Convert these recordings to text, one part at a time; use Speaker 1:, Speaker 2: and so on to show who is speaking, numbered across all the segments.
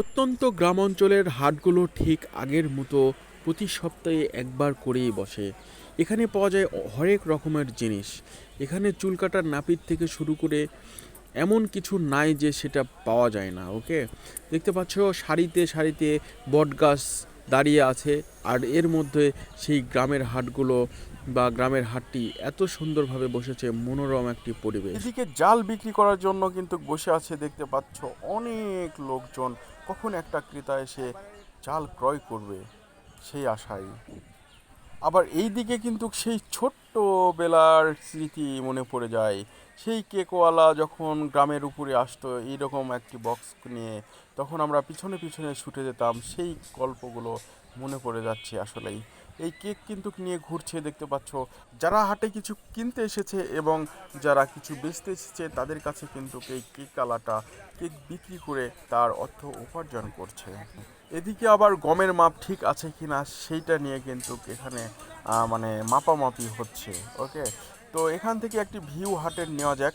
Speaker 1: প্রত্যন্ত গ্রাম অঞ্চলের হাটগুলো ঠিক আগের মতো প্রতি সপ্তাহে একবার করেই বসে। এখানে পাওয়া যায় হরেক রকমের জিনিস। এখানে চুল কাটার নাপিত থেকে শুরু করে এমন কিছু নাই যে সেটা পাওয়া যায় না, ওকে? দেখতে পাচ্ছ, সারিতে সারিতে বটগাছ দাঁড়িয়ে আছে, আর এর মধ্যে সেই গ্রামের হাটগুলো বা গ্রামের হাটটি এত সুন্দরভাবে বসেছে, মনোরম একটি পরিবেশ।
Speaker 2: এদিকে জাল বিক্রি করার জন্য কিন্তু বসে আছে দেখতে পাচ্ছ অনেক লোকজন। কখন একটা ক্রেতা এসে জাল ক্রয় করবে, সেই আশায় আবার এই দিকে কিন্তু সেই ছোট্ট বেলার স্মৃতি মনে পড়ে যায়। সেই কেকওয়ালা যখন গ্রামের উপরে আসতো, এইরকম একটি বক্স নিয়ে তখন আমরা পিছনে পিছনে ছুটে যেতাম, সেই গল্পগুলো মনে পড়ে যাচ্ছে আসলেই। এই কেক কিন্তু নিয়ে ঘুরছে দেখতে পাচ্ছ। যারা হাটে কিছু কিনতে এসেছে এবং যারা কিছু বেচতে এসেছে, তাদের কাছে কিন্তু এই কেক কালাটা, কেক বিক্রি করে তার অর্থ উপার্জন করছে। এদিকে আবার গমের মাপ ঠিক আছে কিনা সেইটা নিয়ে কিন্তু এখানে মানে মাপামাপি হচ্ছে ওকে তো এখান থেকে একটি ভিউ হাটের নেওয়া যাক।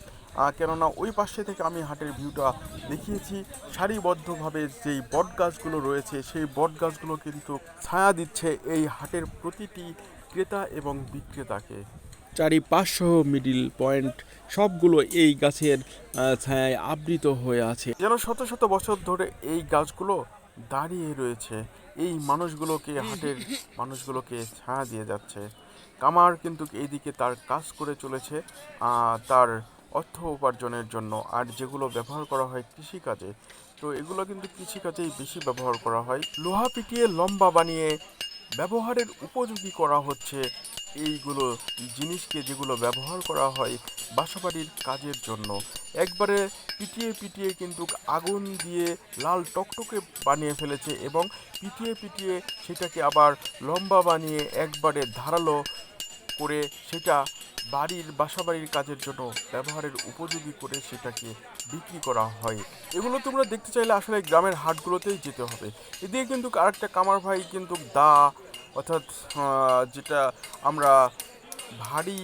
Speaker 2: কেননা ওই পাশে থেকে আমি হাটের ভিউটা দেখিয়েছি। সারিবদ্ধভাবে যেই বট গাছগুলো রয়েছে সেই বট গাছগুলো কিন্তু ছায়া দিচ্ছে এই হাটের প্রতিটি ক্রেতা এবং বিক্রেতাকে।
Speaker 1: চারি পাঁচশো মিডিল পয়েন্ট সবগুলো এই গাছের ছায়ায় আবৃত হয়ে আছে।
Speaker 2: যেন শত শত বছর ধরে এই গাছগুলো দাঁড়িয়ে রয়েছে। এই মানুষগুলোকে হাটের মানুষগুলোকে ছায়া দিয়ে যাচ্ছে। কামার কিন্তু এইদিকে তার কাজ করে চলেছে। তার অর্থ উপার্জনের জন্য আর যেগুলো ব্যবহার করা হয় কৃষিকাজে, তো এগুলো কিন্তু কৃষিকাজেই বেশি ব্যবহার করা হয়। লোহা পিটিয়ে লম্বা বানিয়ে ব্যবহারের উপযোগী করা হচ্ছে এইগুলো জিনিসকে যেগুলো ব্যবহার করা হয় বাসাবাড়ির কাজের জন্য। একবারে পিটিয়ে পিটিয়ে কিন্তু আগুন দিয়ে লাল টকটকে বানিয়ে ফেলেছে এবং পিটিয়ে পিটিয়ে সেটাকে আবার লম্বা বানিয়ে একবারে ধারালো করে সেটা বাড়ির বাসাবাড়ির কাজের জন্য ব্যবহারের উপযোগী করে সেটাকে বিক্রি করা হয়। এগুলো তোমরা দেখতে চাইলে আসলে গ্রামের হাটগুলোতেই যেতে হবে। এদিকে কিন্তু আরেকটা কামার ভাই কিন্তু দা, অর্থাৎ যেটা আমরা ভারী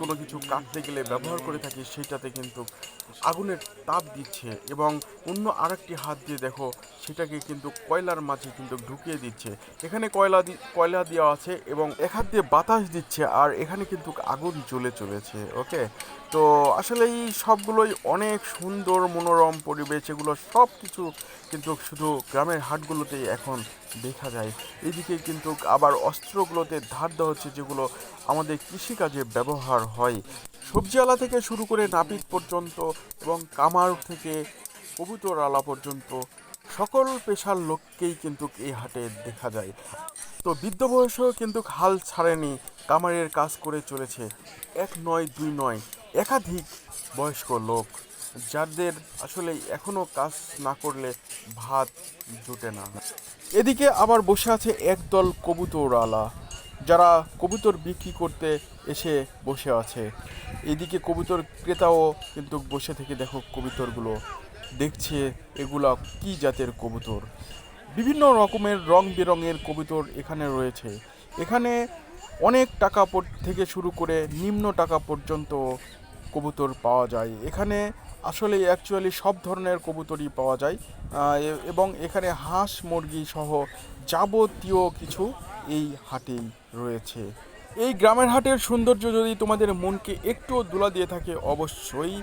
Speaker 2: কোনো কিছু কাটতে গেলে ব্যবহার করে থাকি, সেটাতে কিন্তু আগুনের তাপ দিচ্ছে এবং অন্য আরেকটি হাত দিয়ে দেখো, সেটাকে কিন্তু কয়লার মাঝে কিন্তু ঢুকিয়ে দিচ্ছে। এখানে কয়লা কয়লা দেওয়া আছে এবং এক হাত দিয়ে বাতাস দিচ্ছে আর এখানে কিন্তু আগুন জ্বলে চলেছে, ওকে? তো আসলে এই সবগুলোই অনেক সুন্দর মনোরম পরিবেশ, এগুলো সব কিছু কিন্তু শুধু গ্রামের হাটগুলোতেই এখন দেখা যায়। এদিকে কিন্তু আবার অস্ত্রগুলোতে ধার দেওয়া হচ্ছে, যেগুলো আমাদের কৃষিকাজে ব্যবহার হয়। সবজিওয়ালা থেকে শুরু করে নাপিত পর্যন্ত এবং কামার থেকে কবুতর আলা পর্যন্ত সকল পেশার লোককেই কিন্তু এই হাটে দেখা যায়। তো বৃদ্ধ বয়সেও কিন্তু হাল ছাড়েনি কামারের কাজ করে চলেছে এক নয় দুই নয় একাধিক বয়স্ক লোক, যাদের আসলে এখনও কাজ না করলে ভাত জুটে না। এদিকে আবার বসে আছে একদল কবুতরওয়ালা যারা কবুতর বিক্রি করতে এসে বসে আছে। এদিকে কবুতর ক্রেতাও কিন্তু বসে থেকে দেখো কবুতরগুলো দেখছে, এগুলা কি জাতের কবুতর? বিভিন্ন রকমের রং বেরঙের কবুতর এখানে রয়েছে। এখানে অনেক টাকা থেকে শুরু করে নিম্ন টাকা পর্যন্ত কবুতর পাওয়া যায়। এখানে আসলে অ্যাকচুয়ালি সব ধরনের কবুতরই পাওয়া যায়। এবং এখানে হাঁস, মুরগি সহ যাবতীয় কিছু এই হাটেই রয়েছে। এই গ্রামের হাটের সৌন্দর্য যদি তোমাদের মনকে একটুও দোলা দিয়ে থাকে, অবশ্যই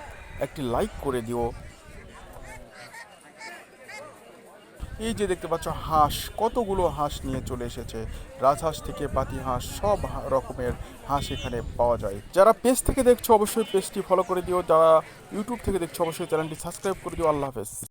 Speaker 2: একটি লাইক করে দিও। এই যে দেখতে পাচ্ছ হাঁস, কতগুলো হাঁস নিয়ে চলে এসেছে। রাজহাঁস থেকে পাতি হাঁস, সব রকমের হাঁস এখানে পাওয়া যায়। যারা পেজ থেকে দেখছ, অবশ্যই পেজটি ফলো করে দিও। যারা ইউটিউব থেকে দেখছ, অবশ্যই চ্যানেলটি সাবস্ক্রাইব করে দিও। আল্লাহ হাফেজ।